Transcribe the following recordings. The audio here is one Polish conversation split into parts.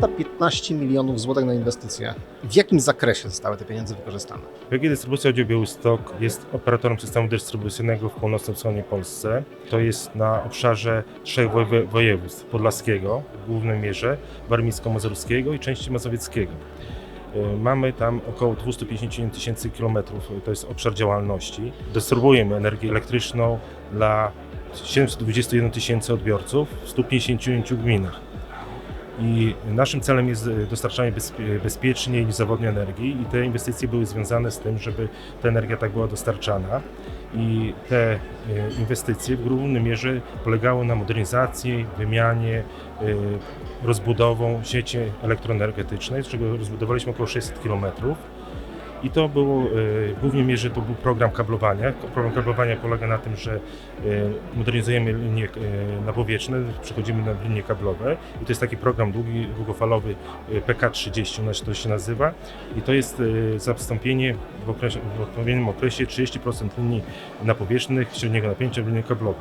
315 milionów złotych na inwestycje. W jakim zakresie zostały te pieniądze wykorzystane? PG Dystrybucja Audio Białystok jest operatorem systemu dystrybucyjnego w północno-wschodniej Polsce. To jest na obszarze trzech woje- województw. Podlaskiego, w głównej mierze, warmińsko-mazurskiego i części mazowieckiego. Y, Mamy tam około 250 tysięcy kilometrów, y, to jest obszar działalności. Dystrybuujemy energię elektryczną dla 721 tysięcy odbiorców w 159 gminach. I naszym celem jest e, dostarczanie bezpie- bezpiecznie i niezawodnie energii i te inwestycje były związane z tym, żeby ta energia tak była dostarczana. I te e, inwestycje w głównej mierze polegały na modernizacji, wymianie, e, rozbudową sieci elektroenergetycznej, z czego rozbudowaliśmy około 600 kilometrów. I to było, e, w głównej mierze to był program kablowania. Program kablowania polega na tym, że e, modernizujemy linie e, napowietrzne, przechodzimy na linie kablowe i to jest taki program długi, długofalowy e, PK30, u nas to się nazywa i to jest e, zastąpienie w, okresie, w odpowiednim okresie 30% linii napowietrznych średniego napięcia w linie kablowe.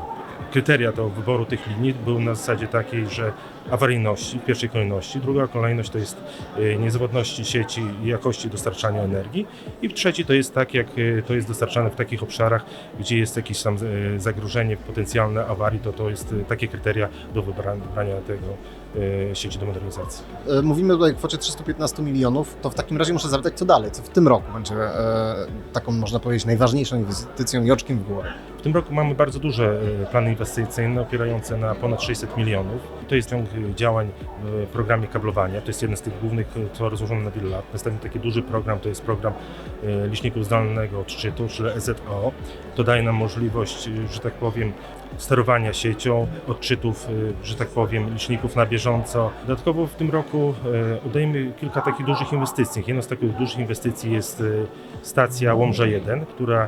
Kryteria do wyboru tych linii były na zasadzie takiej, że awaryjności w pierwszej kolejności, druga kolejność to jest e, niezawodności sieci i jakości dostarczania energii i trzeci to jest tak, jak e, to jest dostarczane w takich obszarach, gdzie jest jakieś tam e, zagrożenie potencjalne awarii, to to jest takie kryteria do wybrania tego sieci do modernizacji. Mówimy tutaj o kwocie 315 milionów, to w takim razie muszę zapytać, co dalej? Co w tym roku będzie taką, można powiedzieć, najważniejszą inwestycją i oczkiem w górę? Tym roku mamy bardzo duże e, plany inwestycyjne opierające na ponad 600 milionów. To jest ciąg e, działań w programie kablowania. To jest jeden z tych głównych, e, co rozłożone na wiele lat. Następny taki duży program to jest program liczników zdalnego odczytu, czyli EZO. To daje nam możliwość, że tak powiem, sterowania siecią, odczytów, że tak powiem, liczników na bieżąco. Dodatkowo w tym roku udajemy kilka takich dużych inwestycji. Jedną z takich dużych inwestycji jest stacja Łomża 1, która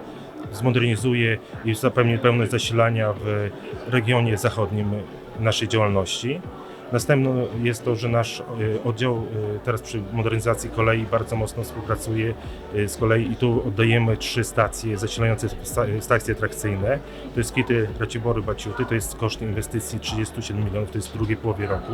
zmodernizuje i zapewni pełność zasilania w regionie zachodnim naszej działalności. Następną jest to, że nasz e, oddział e, teraz przy modernizacji kolei bardzo mocno współpracuje e, z kolei i tu oddajemy trzy stacje zasilające sta- stacje trakcyjne. To jest Kity, Racibory, Baciuty, to jest koszt inwestycji 37 milionów, to jest w drugiej połowie roku.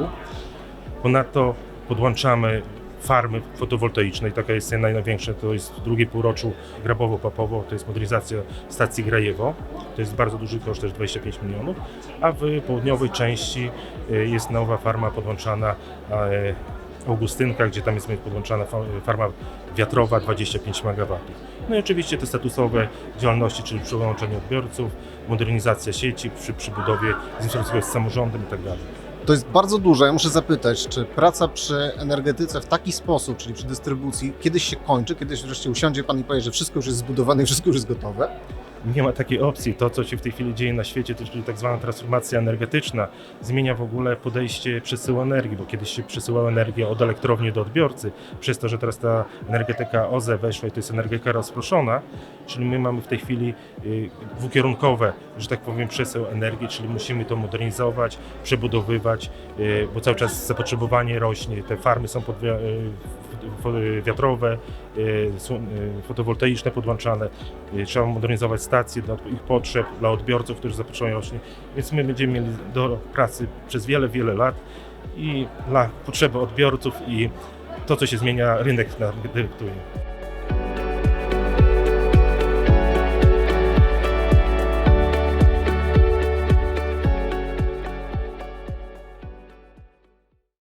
Ponadto podłączamy farmy fotowoltaicznej, taka jest największa, to jest w drugiej półroczu Grabowo-Papowo, to jest modernizacja stacji Grajewo, to jest bardzo duży koszt, też 25 milionów, a w południowej części e, jest nowa farma podłączana e, Augustynka, gdzie tam jest podłączana fa- farma wiatrowa 25 MW. No i oczywiście te statusowe działalności, czyli przyłączenie odbiorców, modernizacja sieci przy przybudowie zintegracji z samorządem itd. To jest bardzo duże. Ja muszę zapytać, czy praca przy energetyce w taki sposób, czyli przy dystrybucji, kiedyś się kończy, kiedyś wreszcie usiądzie Pan i powie, że wszystko już jest zbudowane i wszystko już jest gotowe? Nie ma takiej opcji. To, co się w tej chwili dzieje na świecie, to czyli tak zwana transformacja energetyczna, zmienia w ogóle podejście przesyłu energii, bo kiedyś się przesyłała energia od elektrowni do odbiorcy, przez to, że teraz ta energetyka OZE weszła i to jest energetyka rozproszona, czyli my mamy w tej chwili y, dwukierunkowe, że tak powiem, przesył energii, czyli musimy to modernizować, przebudowywać, y, bo cały czas zapotrzebowanie rośnie, te farmy są pod, y, wiatrowe, fotowoltaiczne podłączane, trzeba modernizować stacje dla ich potrzeb, dla odbiorców, którzy zapotrzebowanie rośnie, więc my będziemy mieli do pracy przez wiele, wiele lat i dla potrzeby odbiorców i to, co się zmienia, rynek nam dyktuje.